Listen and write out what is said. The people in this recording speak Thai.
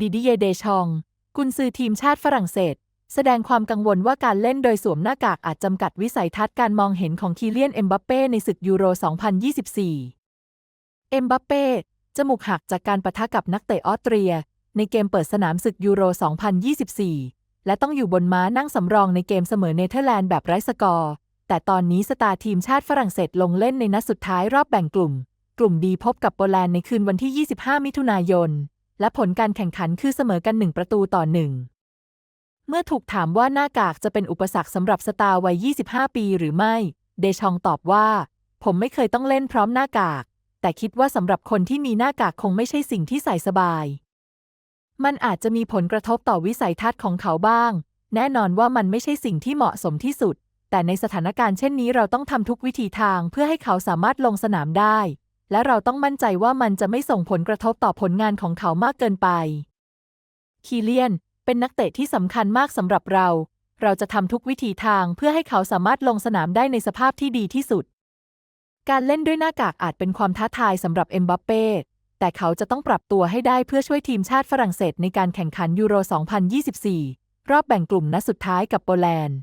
ดิดิเยเดชอง กุนซือทีมชาติฝรั่งเศส แสดงความกังวลว่าการเล่นโดยสวมหน้ากากอาจจำกัดวิสัยทัศน์การมองเห็นของคีเลียนเอ็มบัปเป้ในศึกยูโร 2024 เอ็มบัปเป้จมูกหักจากการปะทะกับนักเตะออสเตรีย ในเกมเปิดสนามศึกยูโร 2024 และต้องอยู่บนม้านั่งสำรองในเกมเสมอเนเธอร์แลนด์แบบไร้สกอร์ แต่ตอนนี้สตาร์ทีมชาติฝรั่งเศสลงเล่นในนัดสุดท้ายรอบแบ่งกลุ่ม กลุ่มดีพบกับโปแลนด์ในคืนวันที่ 25 มิถุนายน และผลการแข่งขันคือเสมอกัน1ประตูต่อ1เมื่อถูกถามว่าหน้ากากจะเป็นอุปสรรคสำหรับสตาร์วัย 25 ปีหรือไม่ เดชองตอบว่า ผมไม่เคยต้องเล่นพร้อมหน้ากาก แต่คิดว่าสำหรับคนที่มีหน้ากากคงไม่ใช่สิ่งที่ใส่สบาย มันอาจจะมีผลกระทบต่อวิสัยทัศน์ของเขาบ้าง แน่นอนว่ามันไม่ใช่สิ่งที่เหมาะสมที่สุด แต่ในสถานการณ์เช่นนี้เราต้องทำทุกวิธีทางเพื่อให้เขาสามารถลงสนามได้ และเราต้องมั่นใจว่ามันจะไม่ส่งผลกระทบต่อผลงานของเขามากเกินไป คีเลียน เป็นนักเตะที่สำคัญมากสำหรับเรา เราจะทำทุกวิธีทางเพื่อให้เขาสามารถลงสนามได้ในสภาพที่ดีที่สุด การเล่นด้วยหน้ากากอาจเป็นความท้าทายสำหรับเอ็มบัปเป้ แต่เขาจะต้องปรับตัวให้ได้เพื่อช่วยทีมชาติฝรั่งเศสในการแข่งขันยูโร 2024 รอบแบ่งกลุ่มนัดสุดท้ายกับโปแลนด์